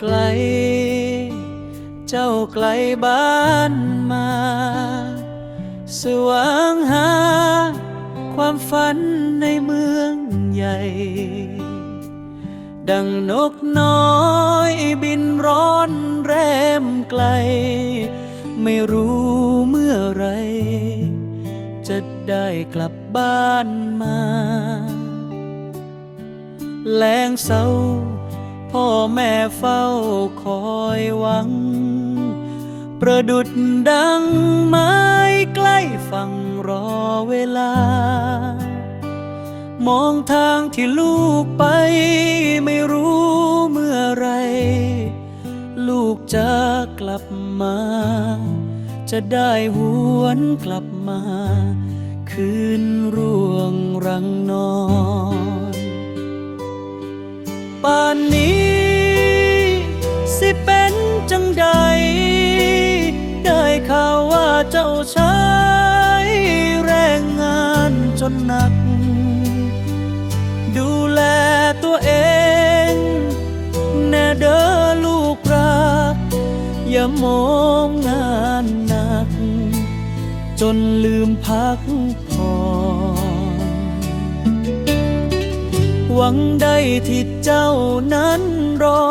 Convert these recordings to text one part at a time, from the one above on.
ไกล เจ้าไกลบ้านมา สว่างหา ความฝันในเมืองใหญ่ ดังนกน้อยบินร้อนแรมไกล ไม่รู้เมื่อไร จะได้กลับบ้านมาแลงเศร้า พ่อแม่เฝ้าคอยหวัง ประดุดดังไม้ใกล้ฝั่งรอเวลา มองทางที่ลูกไปไม่รู้เมื่อไร ลูกจะกลับมา จะได้หวนกลับมา คืนร่วงรังนอนป่านนี้ ข่าวว่าเจ้าใช้แรงงานจนหนัก ดูแลตัวเอง แน่เด้อลูกรัก อย่ามองงานหนัก จนลืมพักผ่อนหวังได้ที่เจ้านั้นรอ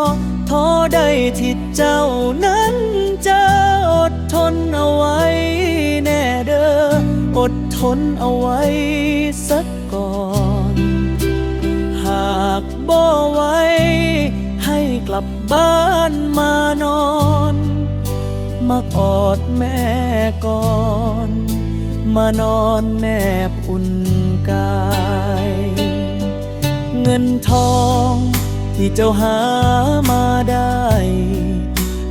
ท้อได้ที่เจ้านั้นจะอดทนเอาไว้แน่เด้ออดทนเอาไว้สักก่อน หากบ่ไว้ ให้กลับบ้านมานอน มากอดแม่ก่อน มานอนแนบอุ่นกาย เงินทอง ที่เจ้าหามาได้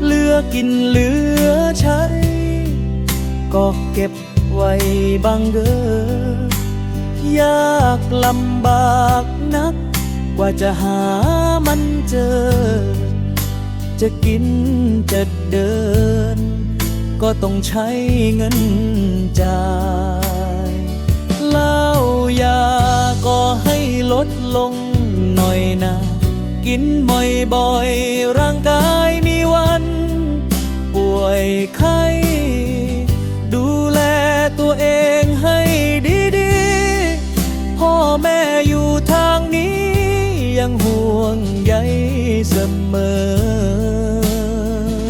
เหลือกินเหลือใช้ ก็เก็บไว้บางเด้อยากลำบากนัก กว่าจะหามันเจอ จะกินจะเดิน ก็ต้องใช้เงินจ่ายเหล้ายาก็ให้ลดลงหน่อยนะ กินบ่อยๆ ร่างกายมีวัน ป่วยไข้ดูแลตัวเองให้ดีๆ พ่อแม่อยู่ทางนี้ ยังห่วงใยเสมอ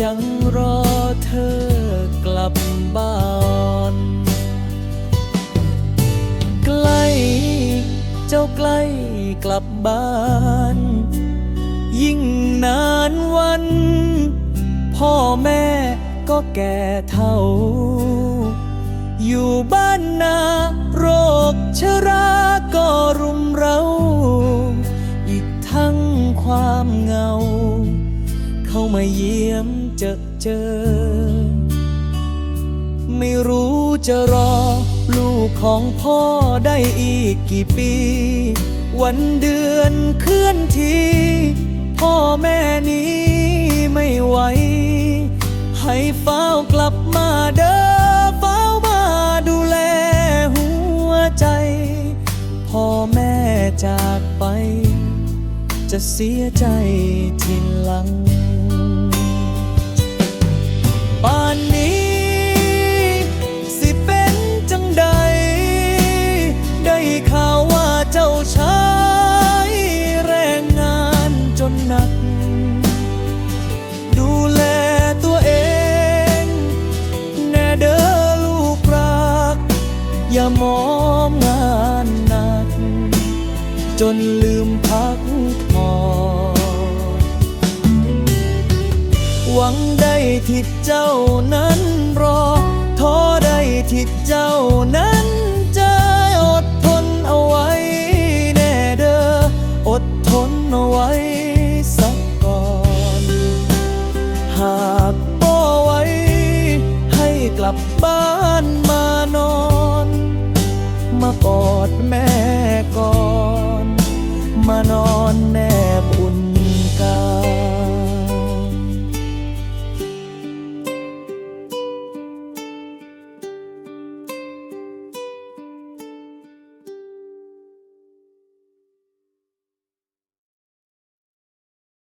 ยังรอเธอกลับบ้านใกล้เจ้าใกล้กลับบ้าน ยิ่งนานวัน พ่อแม่ก็แก่เท่า อยู่บ้านนาโรคชราก็รุมเรา อีกทั้งความเงา เข้ามาเยี่ยมเจอเจอ ไม่รู้จะรอ ลูกของพ่อได้อีกกี่ปี วันเดือนเคลื่อนที่ พ่อแม่นี้ไม่ไหว ให้เฝ้ากลับมาเด้อเฝ้ามาดูแลหัวใจ พ่อแม่จากไป จะเสียใจทีหลัง ป่านนี้ อย่ามองงานหนัก จนลืมพักผ่อนหวังได้ที่เจ้านั้นรอท้อได้ที่เจ้านั้นจะอดทนเอาไว้แน่เด้ออดทนเอาไว้สักก่อน หากบ่ไว้ให้กลับบ้านมาน ม